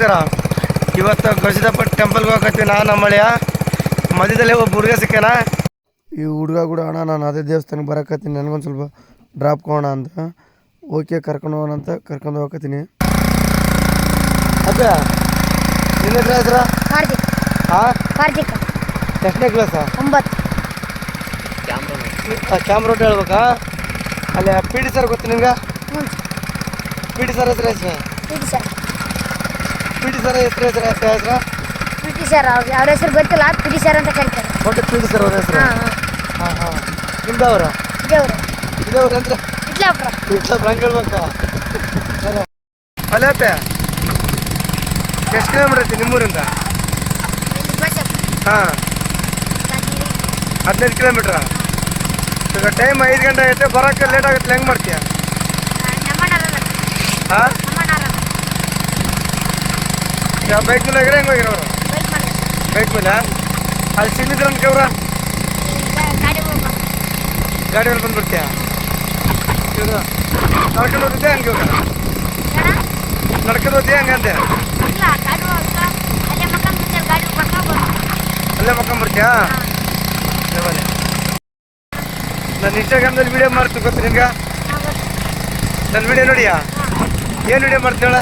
ನಮಸ್ಕಾರ. ಇವತ್ತು ಗವಿಸಿದಪ್ಪ ಟೆಂಪಲ್ಗೆ ಹೋಗತ್ತೀವಿ ನಾನು ನಮ್ಮ ಮಳೆಯ ಮಧ್ಯದಲ್ಲಿ ಒಬ್ಬ ಹುಡುಗ ಸಿಕ್ಕನ ಈ ಹುಡುಗ ಕೂಡ ಅಣ್ಣ ನಾನು ಅದೇ ದೇವಸ್ಥಾನಕ್ಕೆ ಬರಕತ್ತೀನಿ ನನಗೊಂದು ಸ್ವಲ್ಪ ಡ್ರಾಪ್ ಕೊಡೋಣ ಅಂತ. ಓಕೆ ಕರ್ಕೊಂಡು ಹೋಗೋಣ ಅಂತ ಕರ್ಕೊಂಡು ಹೋಗತ್ತೀನಿ ಅದೇ ನಿನ್ನ ಹೆಸರು ಕಾರ್ತಿಕ್. ಹಾಂ ಕಾರ್ತಿಕ್. ಎಷ್ಟನೇ ಕ್ಲಾಸಾ ಒಂಬತ್ತು. ಕ್ಯಾಮ್ರಾ ರೋಡ್ ಹೇಳ್ಬೇಕಾ? ಅಲ್ಲಿ ಪಿ ಡಿ ಸರ್ ಗೊತ್ತು ನಿಂಗೆ ಹ್ಞೂ ಪಿ ಡಿ ಸರ್ ಹೆಸರು ಹೆಸರು ಪಿ ಸರ್ ಪಿ ಸರ್ ಹೆಸರು ಹೆಸರು ಹೆಸರು? ಪಿ ಟಿ ಸರ್ ಅವ್ರ ಹೆಸರು ಗೊತ್ತಿಲ್ಲ ಪಿ ಟಿ ಸರ್ ಅಂತ ಕರೀತಾರೆ ಪಿ ಸರ್ ಅವ್ರ ಹೆಸರು? ಹಾಂ ಹಾಂ. ಹಾಂ ಹಾಂ. ನಿಮ್ದವ್ರ? ದೇವರು ಇದವ್ರ ಅಂದ್ರೆ? ಹಂಗೆ ಹೇಳ್ಬೇಕಾ ಎಷ್ಟು ಕಿಲೋಮೀಟರ್ ಐತಿ ನಿಮ್ಮೂರಿಂದ? ಹಾಂ. ಹದಿನೈದು ಕಿಲೋಮೀಟ್ರ ಈಗ ಟೈಮ್ ಐದು ಗಂಟೆ ಐತೆ ಬರೋಕ್ಕೆ ಲೇಟ್ ಆಗುತ್ತೆ ಹೆಂಗೆ ಮಾಡ್ತೀಯ? ಹಾಂ? ಯಾವ ಬೈಕ್ ಮೇಲೆ ಹೋಗಿರ ಹೆಂಗೆ ಹೋಗಿರೋರು? ಬೈಕ್ ಮೇಲೆ. ಅಲ್ಲಿ ಸಿಗ್ಲಿದ್ರ ಅಂತ ಅವ್ರ. ಗಾಡಿ ಮೇಲೆ ಬಂದ್ಬಿಡ್ತೀಯ? ನಡ್ಕೊಂಡು ಹೋಗಿದ್ದೆ ಹಂಗೆ ಹೋಗ ನಡ್ಕೊಂಡು ಹೋಗ್ತೀಯ ಹಂಗಂತೆ ಅಲ್ಲೇ ಮಕ್ಕೊಂಬಿಡ್ತೀಯಾ ನನ್ನ ನಾನು ಇನ್ಸ್ಟಾಗ್ರಾಮ್ದಲ್ಲಿ ವಿಡಿಯೋ ಮಾಡ್ತೀನಿ ಗೊತ್ತು ನಿನ್ಗೆ ನನ್ನ ವಿಡಿಯೋ ನೋಡಿಯಾ? ಏನು ವಿಡಿಯೋ ಮಾಡ್ತೀಳ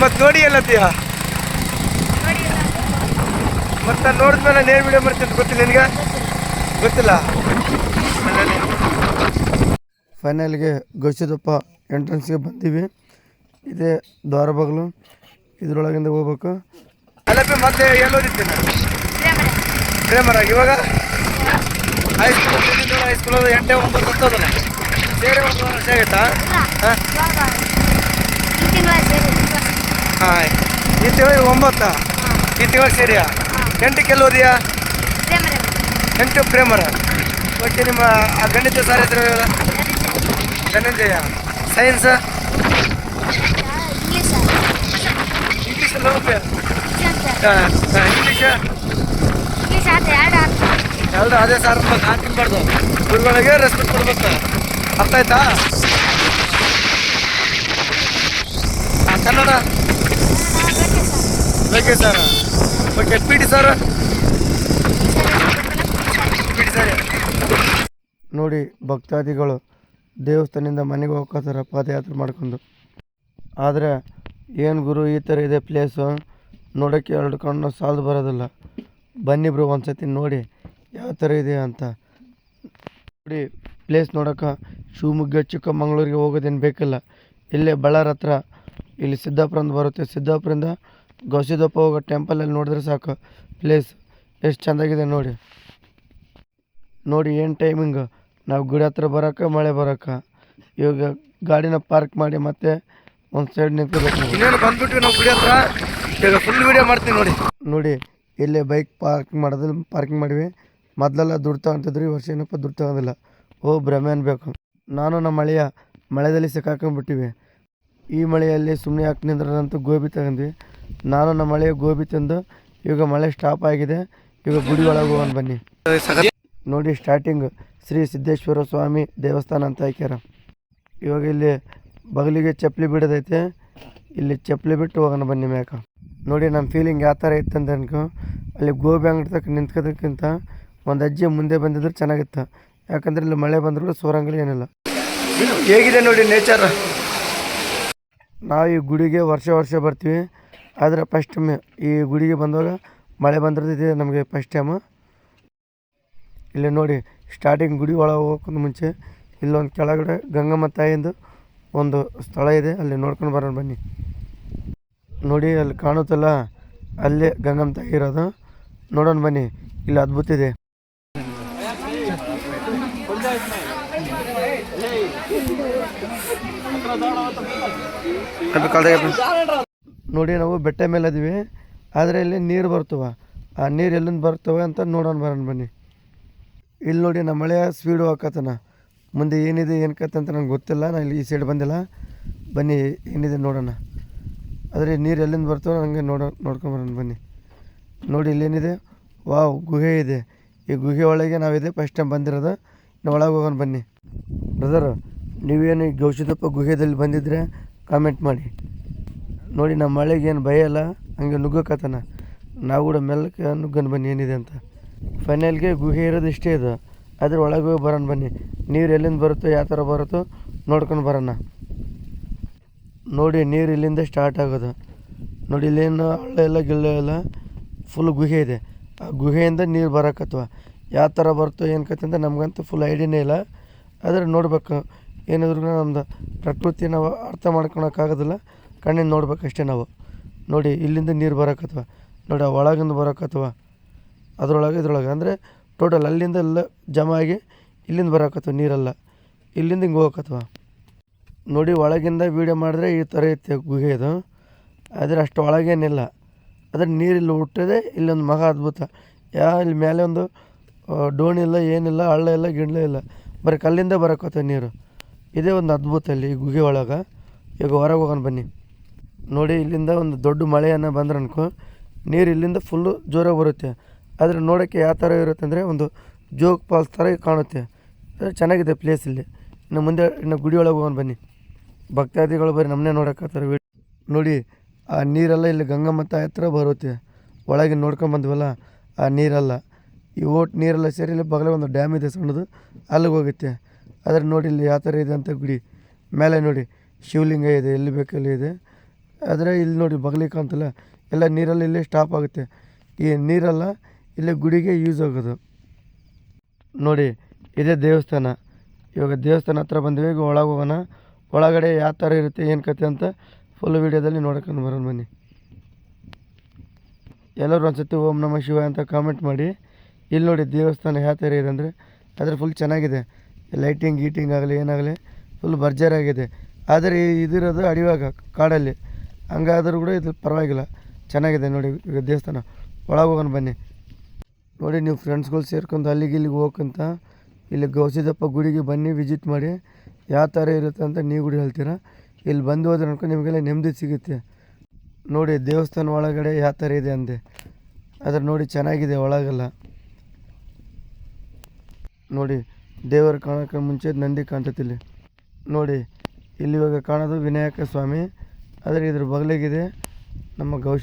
ಮತ್ತೆ ನೋಡಿ ಎಲ್ಲತ್ತೀಯ ಮತ್ತೆ ನಾನು ನೋಡಿದ್ಮೇಲೆ ನೇರ್ ಏನು ವಿಡಿಯೋ ಮಾಡ್ತೀನಿ ಗೊತ್ತಿಲ್ಲ ನಿನಗೆ? ಗೊತ್ತಿಲ್ಲ. ಫೈನಲ್ಗೆ ಗವಿಸಿದಪ್ಪ ಎಂಟ್ರೆನ್ಸ್ಗೆ ಬಂದೀವಿ. ಇದೇ ದ್ವಾರ ಬಾಗಿಲು ಇದ್ರೊಳಗಿಂದ ಹೋಗ್ಬೇಕು. ಅಲ್ಲಪ್ಪ ಮತ್ತೆ ಎಲ್ಲೋದಿತ್ತು ಪ್ರೇಮರ ಇವಾಗ? ಹೈಸ್ಕೂಲ್ ಹೈಸ್ಕೂಲ್ ಎಂಟೇ ಒಂಬತ್ತು ಹತ್ತೋದಲ್ಲ ಸೇರಿ ಒಂದು ವರ್ಷ ಆಗೈತಾ ಹಾಂ? ಹಾಂ ಈ ತಿಂಗಳು ಒಂಬತ್ತು? ಈ ತಿಂಗಳು ಸೇರಿಯಾ? ಎಂಟಕ್ಕೆಲ್ಲ ಓದಿಯಾ ಎಂಟು ಪ್ರೇಮರ? ಓಕೆ ನಿಮ್ಮ, ಆ ಗಣಿತ ಸರ್ ಇದ್ರ ಧನಂಜಯ. ಸೈನ್ಸ್ ಇಂಗ್ಲೀಷ್ ಎಲ್ಲರೂ ಅದೇ ಸರ್ ಹಾಕಿಬಾರ್ದು ಗುರುಗಳಿಗೆ ರೆಸ್ಪೆಕ್ಟ್ ಕೊಡ್ಬೇಕು. ಅರ್ಥ ಆಯ್ತಾ ಆ, ಕನ್ನಡ ಬೇಕೇ sir. Okay P T sir. ನೋಡಿ, ಭಕ್ತಾದಿಗಳು ದೇವಸ್ಥಾನದಿಂದ ಮನೆಗೆ ಹೋಗ್ಕೋತಾರೆ ಪಾದಯಾತ್ರೆ ಮಾಡ್ಕೊಂಡು. ಆದರೆ, ಏನು ಗುರು, ಈ ಥರ ಇದೆ ಪ್ಲೇಸು ನೋಡೋಕ್ಕೆ ಎರಡು ಕಣ್ಣು ಸಾಲದು ಬರೋದಿಲ್ಲ. ಬನ್ನಿ ಬ್ರೋ, ಒಂದ್ಸತಿ ನೋಡಿ ಯಾವ ಥರ ಇದೆ ಅಂತ. ನೋಡಿ ಪ್ಲೇಸ್ ನೋಡೋಕೆ ಶಿವಮೊಗ್ಗ, ಚಿಕ್ಕಮಗಳೂರಿಗೆ ಹೋಗೋದೇನು ಬೇಕಿಲ್ಲ. ಇಲ್ಲೇ ಬಳ್ಳಾರ ಹತ್ರ ಇಲ್ಲಿ ಸಿದ್ದಾಪುರ ಬರುತ್ತೆ. ಸಿದ್ದಾಪುರದಿಂದ ಗವಿಸಿದಪ್ಪ ಹೋಗೋ ಟೆಂಪಲಲ್ಲಿ ನೋಡಿದ್ರೆ ಸಾಕು. ಪ್ಲೇಸ್ ಎಷ್ಟು ಚೆಂದಾಗಿದೆ ನೋಡಿ. ನೋಡಿ ಏನು ಟೈಮಿಂಗ್ ನಾವು ಗುಡಿ ಹತ್ರ ಬರೋಕೆ ಮಳೆ ಬರೋಕೆ. ಇವಾಗ ಗಾಡಿನ ಪಾರ್ಕ್ ಮಾಡಿ ಮತ್ತೆ ಒಂದು ಸೈಡ್ ನಿಂತ್ಕೋಬೇಕು ಇನ್ನೇನು ಬಂದ್ಬಿಟ್ವಿ ನಾವು ಗುಡಿ ಹತ್ರ? ಈಗ ಫುಲ್ ವಿಡಿಯೋ ಮಾಡ್ತೀವಿ ನೋಡಿ. ನೋಡಿ ಇಲ್ಲೇ ಬೈಕ್ ಪಾರ್ಕ್ ಮಾಡೋದಿಲ್ಲ ಪಾರ್ಕಿಂಗ್ ಮಾಡಿವಿ. ಮೊದಲೆಲ್ಲ ದುಡ್ಡು ತಗೊಂತಿದ್ರು ಈ ವರ್ಷ ಏನಪ್ಪ ದುಡ್ಡು ತಗೋದಿಲ್ಲ. ಓ ಭ್ರಮೆ ಅನ್ಬೇಕು. ನಾನು ನಮ್ಮ ಮಳೆಯ ಮಳೆಯಲ್ಲಿ ಸಿಕ್ಕಾಕೊಂಡ್ಬಿಟ್ಟಿವಿ. ಈ ಮಳೆಯಲ್ಲಿ ಸುಮ್ಮನೆ ಹಾಕಿ ನಿಂದ್ರಂತೂ ಗೋಬಿ ತಗೊಂಡ್ವಿ. ನಾನು ನಮ್ಮ ಮಳೆ ಗೋಬಿ ತಂದು ಇವಾಗ ಮಳೆ ಸ್ಟಾಪ್ ಆಗಿದೆ. ಈಗ ಗುಡಿ ಒಳಗೆ ಹೋಗೋಣ ಬನ್ನಿ. ನೋಡಿ ಸ್ಟಾರ್ಟಿಂಗ್ ಶ್ರೀ ಸಿದ್ದೇಶ್ವರ ಸ್ವಾಮಿ ದೇವಸ್ಥಾನ ಅಂತ ಹಾಕ್ಯಾರ. ಇವಾಗ ಇಲ್ಲಿ ಬಗಲಿಗೆ ಚಪ್ಪಲಿ ಬಿಡೋದೈತೆ. ಇಲ್ಲಿ ಚಪ್ಪಲಿ ಬಿಟ್ಟು ಹೋಗೋಣ ಬನ್ನಿ ಮ್ಯಾಕ ನೋಡಿ ನಮ್ಮ ಫೀಲಿಂಗ್ ಯಾವ ಥರ ಇತ್ತು ಅಂತ ಅನ್ಕೊ. ಅಲ್ಲಿ ಗೋಬಿ ಅಂಗಡಿ ತಕ್ಕ ನಿಂತ್ಕೋದಕ್ಕಿಂತ ಒಂದು ಅಜ್ಜಿ ಮುಂದೆ ಬಂದಿದ್ರೆ ಚೆನ್ನಾಗಿತ್ತು. ಯಾಕಂದ್ರೆ ಇಲ್ಲಿ ಮಳೆ ಬಂದರೂ ಸೋರಂಗಲಿ ಏನಿಲ್ಲ. ಹೇಗಿದೆ ನೋಡಿ ನೇಚರ್ ನಾವು ಈ ಗುಡಿಗೆ ವರ್ಷ ವರ್ಷ ಬರ್ತೀವಿ. ಆದರೆ ಫಸ್ಟ್ ಟೈಮ್ ಈ ಗುಡಿಗೆ ಬಂದಾಗ ಮಳೆ ಬಂದಿರ್ತೈತಿ, ನಮಗೆ ಫಸ್ಟ್ ಟೈಮು ಇಲ್ಲಿ ನೋಡಿ ಸ್ಟಾರ್ಟಿಂಗ್ ಗುಡಿ ಒಳಗೆ ಹೋಗೋಕ್ಕಿಂತ ಮುಂಚೆ ಇಲ್ಲೊಂದು ಕೆಳಗಡೆ ಗಂಗಮ್ಮ ತಾಯಿಂದು ಒಂದು ಸ್ಥಳ ಇದೆ, ಅಲ್ಲಿ ನೋಡ್ಕೊಂಡು ಬರೋಣ ಬನ್ನಿ. ನೋಡಿ, ಅಲ್ಲಿ ಕಾಣುತ್ತಲ್ಲ, ಅಲ್ಲೇ ಗಂಗಮ್ಮ ತಾಯಿ ಇರೋದು. ನೋಡೋಣ ಬನ್ನಿ, ಇಲ್ಲಿ ಅದ್ಭುತ ಇದೆ. ನೋಡಿ ನಾವು ಬೆಟ್ಟ ಮೇಲೆ ಅದೀವಿ ಆದರೆ ಇಲ್ಲಿ ನೀರು ಬರ್ತವ. ಆ ನೀರು ಎಲ್ಲಿಂದ ಬರ್ತವೆ ಅಂತ ನೋಡೋಣ ಬರೋಣ ಬನ್ನಿ. ಇಲ್ಲಿ ನೋಡಿ ನಮ್ಮ ಮಳೆ ಸ್ಪೀಡು ಹಾಕತ್ತನ ಮುಂದೆ ಏನಿದೆ, ಏನು ಕತೆ ಅಂತ ನಂಗೆ ಗೊತ್ತಿಲ್ಲ. ನಾನು ಇಲ್ಲಿ ಈ ಸೈಡ್ ಬಂದಿಲ್ಲ. ಬನ್ನಿ, ಏನಿದೆ ನೋಡೋಣ. ಆದರೆ ನೀರು ಎಲ್ಲಿಂದ ಬರ್ತವೆ ನನಗೆ ನೋಡೋ ನೋಡ್ಕೊಂಬರೋಣ ಬನ್ನಿ. ನೋಡಿ ಇಲ್ಲೇನಿದೆ ವಾವ್, ಗುಹೆ ಇದೆ. ಈ ಗುಹೆ ಒಳಗೆ ನಾವಿದೆ. ಫಸ್ಟ್ ಟೈಮ್ ಬಂದಿರೋದು. ನಾವು ಒಳಗೆ ಹೋಗೋಣ ಬನ್ನಿ. ಬ್ರದರ್ ನೀವೇನು ಗೌಶಿದಪ್ಪ ಗುಹೆದಲ್ಲಿ ಬಂದಿದ್ರೆ ಕಾಮೆಂಟ್ ಮಾಡಿ. ನೋಡಿ, ನಮ್ಮ ಮಳೆಗೆ ಏನು ಭಯ ಇಲ್ಲ? ಹಂಗೆ ನುಗ್ಗಕತ್ತಾನ ನಾವು ಕೂಡ ಮೆಲ್ಲಕ್ಕೆ ನುಗ್ಗನ್ ಬನ್ನಿ, ಏನಿದೆ ಅಂತ. ಫೈನಲ್ಗೆ ಗುಹೆ ಇರೋದು ಇಷ್ಟೇ ಇದು. ಅದ್ರ ಒಳಗೆ ಹೋಗಿ ಬರೋಣ ಬನ್ನಿ. ನೀರು ಎಲ್ಲಿಂದ ಬರುತ್ತೋ, ಯಾವ ಥರ ಬರುತ್ತೋ ನೋಡ್ಕೊಂಡು ಬರೋಣ. ನೋಡಿ, ನೀರು ಇಲ್ಲಿಂದ ಸ್ಟಾರ್ಟ್ ಆಗೋದು. ನೋಡಿ, ಇಲ್ಲೇನು ಹಳ್ಳ ಎಲ್ಲ ಗಿಳ್ಳ ಎಲ್ಲ ಫುಲ್ ಗುಹೆ ಇದೆ. ಆ ಗುಹೆಯಿಂದ ನೀರು ಬರಕತ್ವ. ಯಾವ ಥರ ಬರುತ್ತೋ, ಏನು ಕತೆ ಅಂತ ನಮಗಂತೂ ಫುಲ್ ಐಡಿಯಾನೇ ಇಲ್ಲ. ಆದರೆ ನೋಡ್ಬೇಕು. ಏನಾದ್ರೂ ನಮ್ದು ಪ್ರಕೃತಿ ನಾವು ಅರ್ಥ ಮಾಡ್ಕೊಳಕ್ಕಾಗೋದಿಲ್ಲ ಕಣ್ಣಿಂದ ನೋಡ್ಬೇಕು ಅಷ್ಟೇ ನಾವು. ನೋಡಿ, ಇಲ್ಲಿಂದ ನೀರು ಬರಕತ್ವ ನೋಡಿ ಒಳಗಿಂದ ಬರಕತ್ವ ಅದ್ರೊಳಗೆ, ಇದ್ರೊಳಗೆ. ಅಂದರೆ ಟೋಟಲ್ ಅಲ್ಲಿಂದ ಎಲ್ಲ ಜಮ ಆಗಿ ಇಲ್ಲಿಂದ ಬರಕತ್ವ ನೀರೆಲ್ಲ. ಇಲ್ಲಿಂದ ಹಿಂಗೆ ಹೋಗಕತ್ವ ನೋಡಿ, ಒಳಗಿಂದ ವೀಡಿಯೋ ಮಾಡಿದ್ರೆ ಈ ಥರ ಇತ್ತು ಗುಹೆ ಇದು ಆದರೆ ಅಷ್ಟು ಒಳಗೇನಿಲ್ಲ. ಅದ್ರ ನೀರಿಲ್ಲಿ ಹುಟ್ಟಿದೆ, ಇಲ್ಲೊಂದು ಮಹಾ ಅದ್ಭುತ. ಯಾ, ಇಲ್ಲಿ ಮೇಲೆ ಒಂದು ಡೋಣಿ ಇಲ್ಲ ಏನಿಲ್ಲ, ಹಳ್ಳ ಇಲ್ಲ, ಗಿಂಡ್ಲ ಇಲ್ಲ. ಬರೀ ಕಲ್ಲಿಂದ ಬರಕತ್ತ ನೀರು. ಇದೇ ಒಂದು ಅದ್ಭುತ ಇಲ್ಲಿ ಈ ಗುಹೆ ಒಳಗೆ. ಈಗ ಹೊರಗೆ ಹೋಗೋಣ ಬನ್ನಿ. ನೋಡಿ, ಇಲ್ಲಿಂದ ಒಂದು ದೊಡ್ಡ ಮಳೆಯನ್ನು ಬಂದ್ರೆ ಅನ್ಕೋ ನೀರು ಇಲ್ಲಿಂದ ಫುಲ್ಲು ಜೋರಾಗಿ ಬರುತ್ತೆ. ಆದರೆ ನೋಡೋಕ್ಕೆ ಯಾವ ಥರ ಇರುತ್ತೆ ಅಂದರೆ ಒಂದು ಜೋಗ್ ಫಾಲ್ಸ್ ಥರ ಕಾಣುತ್ತೆ. ಚೆನ್ನಾಗಿದೆ ಪ್ಲೇಸ್ ಇಲ್ಲಿ. ಇನ್ನು ಮುಂದೆ, ಇನ್ನು ಗುಡಿ ಒಳಗೆ ಹೋಗೋಣ ಬನ್ನಿ. ಭಕ್ತಾದಿಗಳು ಬರೀ ನಮ್ಮನ್ನೇ ನೋಡೋಕ್ಕಾಗ್ತಾರೆ ನೋಡಿ, ಆ ನೀರೆಲ್ಲ ಇಲ್ಲಿ ಗಂಗಮ್ಮತ ಹತ್ರ ಬರುತ್ತೆ. ಒಳಗೆ ನೋಡ್ಕೊಂಬಂದ್ವಲ್ಲ ಆ ನೀರೆಲ್ಲ. ಈ ಓಟ್ ನೀರೆಲ್ಲ ಸೇರಿ ಇಲ್ಲಿ ಬಗಲ ಒಂದು ಡ್ಯಾಮ್ ಇದೆ ಸಣ್ಣದು, ಅಲ್ಲಿಗೆ ಹೋಗುತ್ತೆ. ಆದರೆ ನೋಡಿ ಇಲ್ಲಿ ಯಾವ ಥರ ಇದೆ ಅಂತ ಗುಡಿ. ಮೇಲೆ ನೋಡಿ, ಶಿವಲಿಂಗ ಇದೆ, ಎಲ್ಲಿ ಬೇಕಲ್ಲಿ ಇದೆ. ಆದರೆ ಇಲ್ಲಿ ನೋಡಿ ಬಗ್ಲಿ ಕಾಣ್ತಲ್ಲ ಎಲ್ಲ ನೀರಲ್ಲಿ ಇಲ್ಲೇ ಸ್ಟಾಪ್ ಆಗುತ್ತೆ. ಈ ನೀರೆಲ್ಲ, ಇಲ್ಲೇ ಗುಡಿಗೆ ಯೂಸ್ ಆಗೋದು. ನೋಡಿ, ಇದೇ ದೇವಸ್ಥಾನ. ಇವಾಗ ದೇವಸ್ಥಾನ ಹತ್ರ ಬಂದ್ವಿ, ಈಗ ಒಳಗೆ ಹೋಗೋಣ. ಒಳಗಡೆ ಯಾವ ಥರ ಇರುತ್ತೆ, ಏನು ಕತೆ ಅಂತ ಫುಲ್ ವೀಡಿಯೋದಲ್ಲಿ ನೋಡ್ಕೊಂಡು ಬರೋಣ ಬನ್ನಿ. ಎಲ್ಲರೂ ಒಂದ್ಸತಿ ಓಂ ನಮ ಶಿವ ಅಂತ ಕಾಮೆಂಟ್ ಮಾಡಿ. ಇಲ್ಲಿ ನೋಡಿ ದೇವಸ್ಥಾನ ಯಾವ ಥರ ಇದೆ ಅಂದರೆ ಆದರೆ ಫುಲ್ ಚೆನ್ನಾಗಿದೆ. ಲೈಟಿಂಗ್ ಗೀಟಿಂಗ್ ಆಗಲಿ, ಏನಾಗಲಿ ಫುಲ್ ಭರ್ಜರಿಯಾಗಿದೆ ಆದರೆ ಇದಿರೋದು ಅಡಿವಾಗ, ಕಾಡಲ್ಲಿ. ಹಂಗಾದರೂ ಕೂಡ ಇದು ಪರವಾಗಿಲ್ಲ. ಚೆನ್ನಾಗಿದೆ ನೋಡಿ ಈಗ ದೇವಸ್ಥಾನ. ಒಳಗೆ ಹೋಗೋಣ ಬನ್ನಿ. ನೋಡಿ ನೀವು ಫ್ರೆಂಡ್ಸ್ಗಳು ಸೇರ್ಕೊಂಡು ಅಲ್ಲಿಗೆ ಇಲ್ಲಿಗೆ ಹೋಗ್ಕಂತ ಇಲ್ಲಿ ಗೌಸಿದಪ್ಪ ಗುಡಿಗೆ ಬನ್ನಿ ವಿಸಿಟ್ ಮಾಡಿ. ಯಾವ ಥರ ಇರುತ್ತೆ ಅಂತ ನೀವು ಕೂಡ ಹೇಳ್ತೀರಾ? ಇಲ್ಲಿ ಬಂದು ಹೋದ್ರೆ ಅನ್ಕೊಂಡು ನಿಮಗೆಲ್ಲ ನೆಮ್ಮದಿ ಸಿಗುತ್ತೆ. ನೋಡಿ ದೇವಸ್ಥಾನ ಒಳಗಡೆ ಯಾವ ಥರ ಇದೆ ಅಂದೆ. ಆದರೆ ನೋಡಿ ಚೆನ್ನಾಗಿದೆ ಒಳಗೆಲ್ಲ. ನೋಡಿ ದೇವರು ಕಾಣೋಕ್ಕೆ ಮುಂಚೆ ನಂದಿ ಕಾಣ್ತೈತಿ ಇಲ್ಲಿ. ನೋಡಿ, ಇಲ್ಲಿ ಇವಾಗ ಕಾಣೋದು ವಿನಾಯಕ ಸ್ವಾಮಿ. ಆದರೆ ಇದ್ರ ಬಗಲಿಗಿದೆ ನಮ್ಮ ಗೌಶ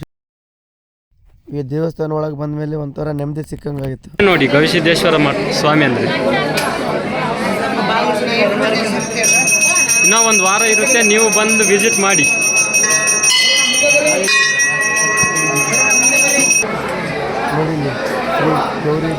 ಈ ದೇವಸ್ಥಾನ ಒಳಗೆ ಬಂದ ಮೇಲೆ ಒಂಥರ ನೆಮ್ಮದಿ ಸಿಕ್ಕಂಗಾಗಿತ್ತು. ನೋಡಿ ಗವಿಸಿದ್ದೇಶ್ವರ ಮಠ ಸ್ವಾಮಿ ಅಂದ್ರೆ. ಇನ್ನೂ ಒಂದು ವಾರ ಇರುತ್ತೆ ನೀವು ಬಂದು ವಿಸಿಟ್ ಮಾಡಿ. ನೋಡಿ ಗೌರಿ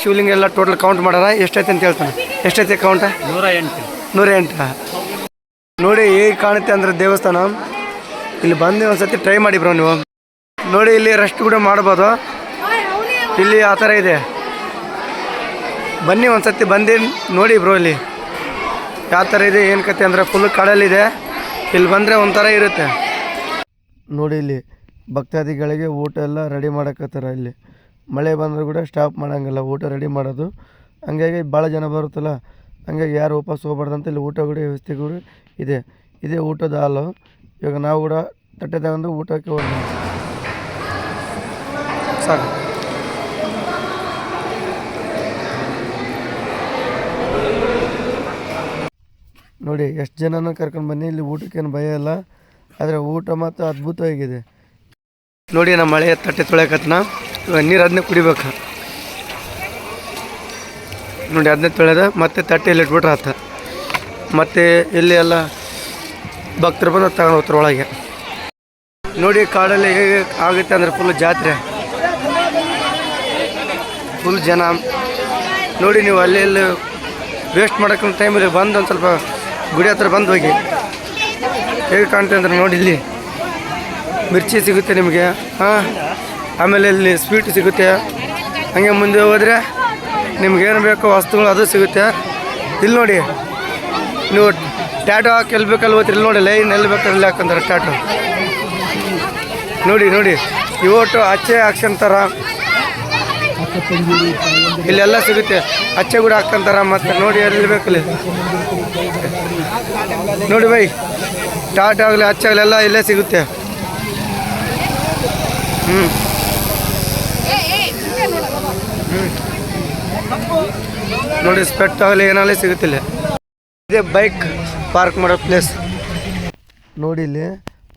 ಶಿವಲಿಂಗ ಎಲ್ಲ ಟೋಟಲ್ ಕೌಂಟ್ ಮಾಡಾರ ಎಷ್ಟೈತೆ ಅಂತ ಹೇಳ್ತಾನೆ. ಎಷ್ಟೈತೆ ಕೌಂಟ ನೂರ ಎಂಟು ನೂರ ಎಂಟ ನೋಡಿ ಹೇಗೆ ಕಾಣುತ್ತೆ ಅಂದ್ರೆ ದೇವಸ್ಥಾನ. ಇಲ್ಲಿ ಬಂದು ಒಂದ್ಸತಿ ಟ್ರೈ ಮಾಡಿ ಬ್ರೋ ನೀವು. ನೋಡಿ ಇಲ್ಲಿ ರೆಸ್ಟ್ ಕೂಡ ಮಾಡ್ಬೋದು. ಇಲ್ಲಿ ಆ ಥರ ಇದೆ. ಬನ್ನಿ ಒಂದ್ಸತಿ ಬಂದು ನೋಡಿ ಬ್ರೋ ಇಲ್ಲಿ. ಯಾವ ಥರ ಇದೆ ಏನು ಕತೆ ಅಂದರೆ ಫುಲ್ ಕಡಲಿದೆ. ಇಲ್ಲಿ ಬಂದರೆ ಒಂಥರ ಇರುತ್ತೆ. ನೋಡಿ ಇಲ್ಲಿ ಭಕ್ತಾದಿಗಳಿಗೆ ಊಟ ಎಲ್ಲ ರೆಡಿ ಮಾಡಕತ್ತಾರ ಇಲ್ಲಿ. ಮಳೆ ಬಂದರೂ ಕೂಡ ಸ್ಟಾಪ್ ಮಾಡೋಂಗಿಲ್ಲ ಊಟ ರೆಡಿ ಮಾಡೋದು. ಹಂಗಾಗಿ ಭಾಳ ಜನ ಬರುತ್ತಲ್ಲ ಹಂಗಾಗಿ ಯಾರು ವಾಪಸ್ ಹೋಗ್ಬಾರ್ದಂತ ಅಂತ ಇಲ್ಲಿ ಊಟ ಕೂಡ ವ್ಯವಸ್ಥೆ ಕೂಡ ಇದೆ. ಇದೇ ಊಟದ ಹಾಲು. ಇವಾಗ ನಾವು ಕೂಡ ತಟ್ಟೆ ತಗೊಂಡು ಊಟಕ್ಕೆ ಹೋಗಿ ಸಾಕು. ನೋಡಿ ಎಷ್ಟು ಜನನ ಕರ್ಕೊಂಡು ಬನ್ನಿ ಇಲ್ಲಿ ಊಟಕ್ಕೇನು ಭಯ ಇಲ್ಲ. ಆದರೆ ಊಟ ಮಾತ್ರ ಅದ್ಭುತವಾಗಿದೆ. ನೋಡಿ ನಮ್ಮ ಮಳೆ ತಟ್ಟೆ ತೊಳೆಯಕತ್ನ ನೀರು ಅದನ್ನೇ ಕುಡಿಬೇಕು. ನೋಡಿ ಅದನ್ನೇ ತೊಳೆದ ಮತ್ತೆ ತಟ್ಟೆಯಲ್ಲಿ ಇಟ್ಬಿಟ್ರೆ ಆತ. ಮತ್ತೆ ಇಲ್ಲಿ ಎಲ್ಲ ಭಕ್ತರು ಬಂದು ತಗೊಂಡು ಹೋಗ್ತಾರೆ ಒಳಗೆ. ನೋಡಿ ಕಾಡಲ್ಲಿ ಹೇಗೆ ಆಗುತ್ತೆ ಅಂದರೆ ಫುಲ್ ಜಾತ್ರೆ. ಫುಲ್ ಜನ. ನೋಡಿ ನೀವು ಅಲ್ಲಿ ಇಲ್ಲಿ ವೇಸ್ಟ್ ಮಾಡೋಕ್ಕಿಂತ ಟೈಮಲ್ಲಿ ಬಂದು ಒಂದು ಸ್ವಲ್ಪ ಗುಡಿ ಹತ್ರ ಬಂದು ಹೋಗಿ. ಹೇಗೆ ಕಾಣ್ತೀವಿ ಅಂದ್ರೆ ನೋಡಿ ಇಲ್ಲಿ. ಮಿರ್ಚಿ ಸಿಗುತ್ತೆ ನಿಮಗೆ. ಹಾಂ. ಆಮೇಲೆ ಇಲ್ಲಿ ಸ್ವೀಟ್ ಸಿಗುತ್ತೆ. ಹಾಗೆ ಮುಂದೆ ಹೋದರೆ ನಿಮ್ಗೇನು ಬೇಕೋ ವಸ್ತುಗಳು ಅದು ಸಿಗುತ್ತೆ. ಇಲ್ಲಿ ನೋಡಿ, ನೀವು ಟ್ಯಾಟೋ ಹಾಕಿ ಎಲ್ಲಿ ಬೇಕಲ್ಲಿ ಹೋಗ್ತೀರಿ ಇಲ್ಲಿ ನೋಡಿ, ಲೈನ್ ಎಲ್ಲಿ ಬೇಕಾದ್ರೆ ಹಾಕಂತಾರೆ ಟ್ಯಾಟೋ ನೋಡಿ ನೋಡಿ, ಇವತ್ತು ಅಚ್ಚೆ ಹಾಕ್ಸಂತಾರ ಇಲ್ಲೆಲ್ಲ ಸಿಗುತ್ತೆ. ಅಚ್ಚೆ ಕೂಡ ಹಾಕ್ಕೊಂತಾರ ಮತ್ತೆ ನೋಡಿ ಎಲ್ಲಿ ಬೇಕಲ್ಲಿ ನೋಡಿ ಬೈ ಟಾಟಾ ಆಗಲಿ ಅಚ್ಚಾಗಲಿ ಎಲ್ಲ ಇಲ್ಲೇ ಸಿಗುತ್ತೆ. ಹ್ಞೂ ನೋಡಿ ಸ್ಪೆಟ್ ಆಗಲಿ, ಏನಾಗಲಿ ಸಿಗುತ್ತಿಲ್ಲ ಇದೇ ಬೈಕ್ ಪಾರ್ಕ್ ಮಾಡೋ ಪ್ಲೇಸ್ ನೋಡಿ ಇಲ್ಲಿ,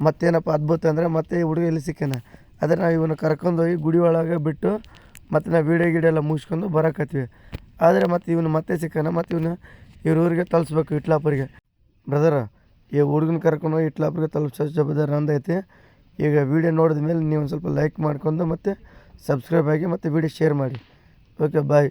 ಮತ್ತೇನಪ್ಪ ಅದ್ಭುತ ಅಂದರೆ ಮತ್ತೆ ಈ ಹುಡುಗ ಇಲ್ಲಿ ಸಿಕ್ಕೇನೆ ಅದೇ ನಾವು ಇವನ್ನ ಕರ್ಕೊಂಡೋಗಿ ಗುಡಿ ಒಳಗೆ ಬಿಟ್ಟು ಮತ್ತು ನಾವು ವೀಡಿಯೋ ಗಿಡ ಎಲ್ಲ ಮುಗಿಸ್ಕೊಂಡು ಬರೋಕತ್ತೀವಿ ಆದರೆ ಮತ್ತು ಇವನು ಮತ್ತೆ ಸಿಕ್ಕಾನ, ಮತ್ತು ಇವನು ಇವ್ರ ಊರಿಗೆ ತಲುಪಿಸ್ಬೇಕು ಇಟ್ಲಾಪುರಿಗೆ. ಬ್ರದರ ಈ ಹುಡುಗನ ಕರ್ಕೊಂಡು ಹೋಗಿ ಇಟ್ಲಾಪುರಿಗೆ ತಲುಪಿಸೋ ಜವಾಬ್ದಾರಿ ನಂದೈತಿ. ಈಗ ವೀಡಿಯೋ ನೋಡಿದ ಮೇಲೆ ನೀವು ಸ್ವಲ್ಪ ಲೈಕ್ ಮಾಡ್ಕೊಂಡು ಮತ್ತು ಸಬ್ಸ್ಕ್ರೈಬ್ ಆಗಿ ಮತ್ತು ವೀಡಿಯೋ ಶೇರ್ ಮಾಡಿ. Okay bye